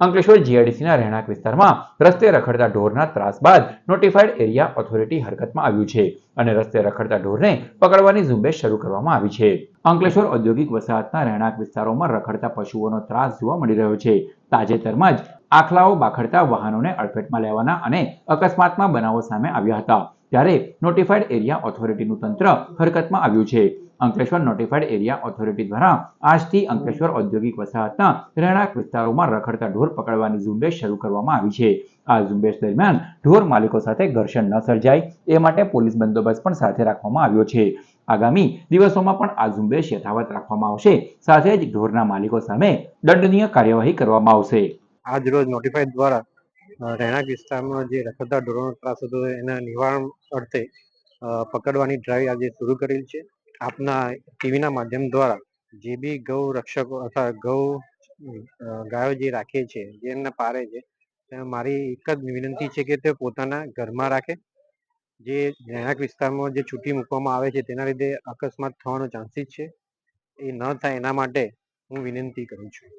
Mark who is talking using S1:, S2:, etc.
S1: અંકલેશ્વર જીઆઈડીસીના રહેણાંક વિસ્તારમાં રસ્તે રખડતા ઢોરના ત્રાસ બાદ નોટિફાઈડ એરિયા ઓથોરિટી હરકતમાં આવ્યું છે અને રસ્તે રખડતા ઢોરને પકડવાની ઝુંબેશ શરૂ કરવામાં આવી છે. અંકલેશ્વર ઔદ્યોગિક વસાહતના રહેણાંક વિસ્તારોમાં રખડતા પશુઓનો ત્રાસ જોવા મળી રહ્યો છે. તાજેતરમાં જ આખલાઓ બાખડતા વાહનોને અડફેટમાં લેવાના અને અકસ્માતમાં બનાવો સામે આવ્યા હતા. ત્યારે નોટિફાઈડ એરિયા ઓથોરિટીનું તંત્ર હરકતમાં આવ્યું છે. અંકલેશ્વર નોટિફાઈડ એરિયા ઓથોરિટી દ્વારા આજથી અંકલેશ્વર ઔદ્યોગિક વસાહતના રહેણાંક વિસ્તારોમાં રખડતા ઢોર પકડવાની ઝુંબેશ શરૂ કરવામાં આવી છે. આ ઝુંબેશ દરમિયાન ઢોર માલિકો સાથે ઘર્ષણ ન સર્જાય, એ માટે પોલીસ બંદોબસ્ત પણ સાથે રાખવામાં આવ્યો છે. આગામી દિવસોમાં પણ આ ઝુંબેશ યથાવત રાખવામાં આવશે, સાથે જ ઢોરના માલિકો સામે દંડનીય કાર્યવાહી કરવામાં આવશે.
S2: આજ રોજ નોટિફાઈડ દ્વારા રહેણાંક વિસ્તારમાં જે રખડતા ઢોરોનો ત્રાસ હતો, એના નિવારણ અર્થે પકડવાની ડ્રાઈવ આજે શરૂ કરેલ છે. આપના ટીવીના માધ્યમ દ્વારા જે બી ગૌ રક્ષકો અથવા ગૌ ગાયો જે રાખે છે, જે એમને પારે છે મારી એક જ વિનંતી છે કે તે પોતાના ઘરમાં રાખે. જે રહેણાંક વિસ્તારમાં જે છૂટી મૂકવામાં આવે છે, તેના લીધે અકસ્માત થવાનો ચાન્સીસ છે. એ ન થાય એના માટે હું વિનંતી કરું છું.